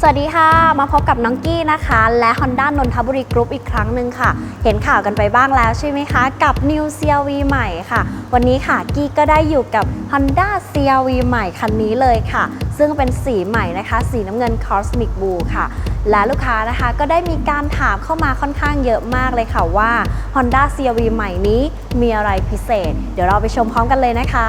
สวัสดีค่ะ มาพบกับน้องกี้นะคะ และ Honda นนทบุรีกรุ๊ปอีกครั้งหนึ่งค่ะ เห็นข่าวกันไปบ้างแล้วใช่ไหมคะ กับ New CRV ใหม่ค่ะ วันนี้ค่ะกี้ก็ได้อยู่กับ Honda CRV ใหม่คันนี้เลยค่ะ ซึ่งเป็นสีใหม่นะคะ สีน้ำเงิน Cosmic Blue ค่ะ และลูกค้านะคะก็ได้มีการถามเข้ามาค่อนข้างเยอะมากเลยค่ะว่า Honda CRV ใหม่นี้มีอะไรพิเศษ เดี๋ยวเราไปชมพร้อมกันเลยนะคะ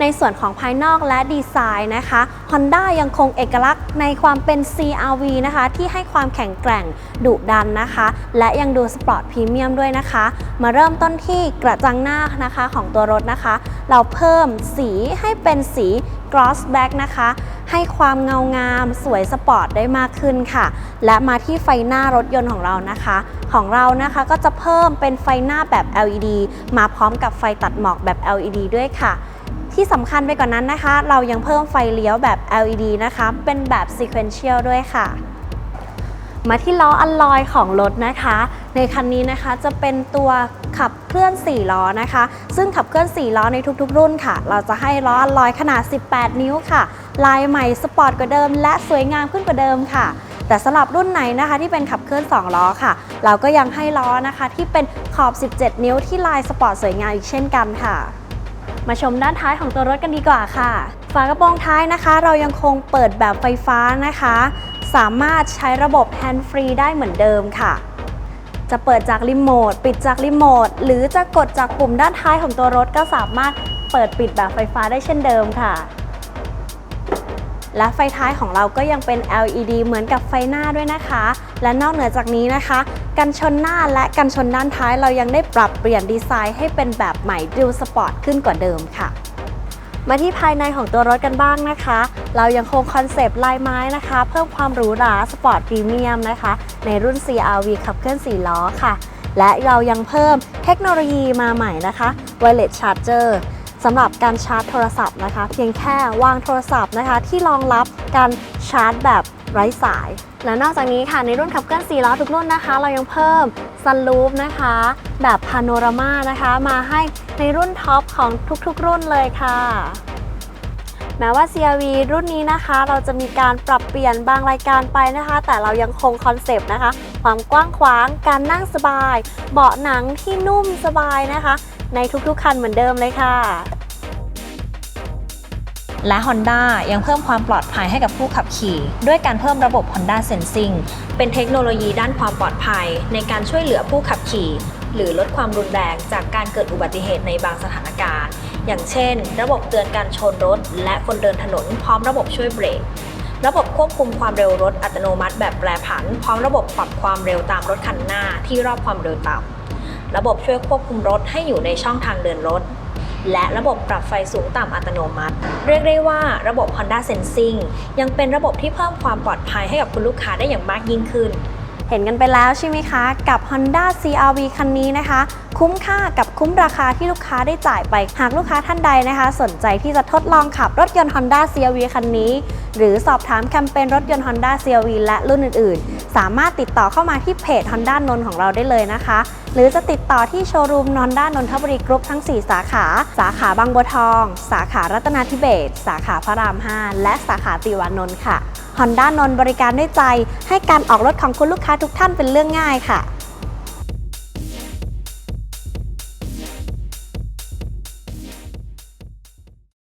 ในส่วนของภายนอกและดีไซน์นะคะ Honda ยังคงเอกลักษณ์ในความเป็น CRV นะคะ ที่ให้ความแข็งแกร่งดุดันนะคะ และยังดูสปอร์ตพรีเมียมด้วยนะคะ มาเริ่มต้นที่กระจังหน้านะคะของตัวรถนะคะ เราเพิ่มสีให้เป็นสี gloss black นะคะ ให้ความเงางามสวยสปอร์ตได้มากขึ้นค่ะ และมาที่ไฟหน้ารถยนต์ของเรานะคะ ของเรานะคะก็จะเพิ่มเป็นไฟหน้าแบบ LED มาพร้อมกับไฟตัดหมอกแบบ LED ด้วยค่ะที่สำคัญไปกว่านนั้นนะคะ เรายังเพิ่มไฟเลี้ยวแบบ LED นะคะ เป็นแบบ sequential ด้วยค่ะ มาที่ล้ออัลลอยของรถนะคะ ในคันนี้นะคะจะเป็นตัวขับเคลื่อน 4 ล้อนะคะ ซึ่งขับเคลื่อน 4 ล้อในทุกๆ รุ่นค่ะ เราจะให้ล้ออัลลอยขนาด 18 นิ้วค่ะ ลายใหม่สปอร์ตกว่าเดิม และสวยงามขึ้นกว่าเดิมค่ะ แต่สำหรับรุ่นไหนนะคะที่เป็นขับเคลื่อน 2 ล้อค่ะ เราก็ยังให้ล้อนะคะ ที่เป็นขอบ 17 นิ้วที่ลายสปอร์ตสวยงามอีกเช่นกันค่ะมาชมด้านท้ายของตัวรถกันดีกว่าค่ะ ฝากระโปรงท้ายนะคะ เรายังคงเปิดแบบไฟฟ้านะคะ สามารถใช้ระบบ Hand Free ได้เหมือนเดิมค่ะ จะเปิดจากรีโมทปิดจากรีโมทหรือจะกดจากปุ่มด้านท้ายของตัวรถก็สามารถเปิดปิดแบบไฟฟ้าได้เช่นเดิมค่ะ และไฟท้ายของเราก็ยังเป็น LED เหมือนกับไฟหน้าด้วยนะคะ และนอกเหนือจากนี้นะคะ กันชนหน้าและกันชนด้านท้ายเรายังได้ปรับเปลี่ยนดีไซน์ให้เป็นแบบใหม่ดูสปอร์ตขึ้นกว่าเดิมค่ะ มาที่ภายในของตัวรถกันบ้างนะคะ เรายังคงคอนเซปต์ลายไม้นะคะ เพิ่มความหรูหราสปอร์ตพรีเมียมนะคะ ในรุ่น CRV ขับเคลื่อน 4 ล้อค่ะ และเรายังเพิ่มเทคโนโลยีมาใหม่นะคะ Wireless Charger สำหรับการชาร์จโทรศัพท์นะคะ เพียงแค่วางโทรศัพท์นะคะ ที่รองรับการชาร์จแบบ ไร้สาย และนอกจากนี้ค่ะในรุ่นขับเคลื่อน4ล้อทุกรุ่นนะคะ เรายังเพิ่มซันรูฟนะคะ แบบพาโนรามานะคะ มาให้ในรุ่นท็อปของทุกๆ รุ่นเลยค่ะแม้ว่า CRV รุ่นนี้นะคะ เราจะมีการปรับเปลี่ยนบางรายการไปนะคะ แต่เรายังคงคอนเซปต์นะคะ ความกว้างขวาง การนั่งสบาย เบาะหนังที่นุ่มสบายนะคะ ในทุกๆคันเหมือนเดิมเลยค่ะ และ Honda ยังเพิ่มความปลอดภัยให้กับผู้ขับขี่ ด้วยการเพิ่มระบบ Honda Sensing เป็นเทคโนโลยีด้านความปลอดภัย ในการช่วยเหลือผู้ขับขี่ หรือลดความรุนแรงจากการเกิดอุบัติเหตุในบางสถานการณ์ อย่างเช่น ระบบเตือนการชนรถ และคนเดินถนน พร้อมระบบช่วยเบรกระบบควบคุมความเร็วรถอัตโนมัติแบบแปรผัน พร้อมระบบปรับความเร็วตามรถคันหน้าที่รอบความเร็วต่ำระบบช่วยควบคุมรถให้อยู่ในช่องทางเดินรถ และระบบปรับไฟสูงต่ำอัตโนมัติ เรียกได้ว่าระบบ Honda Sensing ยังเป็นระบบที่เพิ่มความปลอดภัยให้กับคุณลูกค้าได้อย่างมากยิ่งขึ้น เห็นกันไปแล้วใช่ไหมคะ กับ Honda CRV คันนี้นะคะ คุ้มค่ากับคุ้มราคาที่ลูกค้าได้จ่ายไป หากลูกค้าท่านใดนะคะ สนใจที่จะทดลองขับรถยนต์ Honda CRV คันนี้ หรือสอบถามแคมเปญรถยนต์ Honda CRV และรุ่นอื่น ๆ สามารถติดต่อเข้ามาที่เพจ Honda นนของเราได้เลยนะคะ หรือจะติดต่อที่โชว์รูม Honda นนทบุรีกรุ๊ปทั้ง 4 สาขา สาขาบางบัวทอง สาขารัตนาธิเบศสาขาพระราม 5 และสาขาติวานนท์ค่ะ Honda นนท์บริการด้วยใจ ให้การออกรถของคุณลูกค้าทุกท่านเป็นเรื่องง่ายค่ะ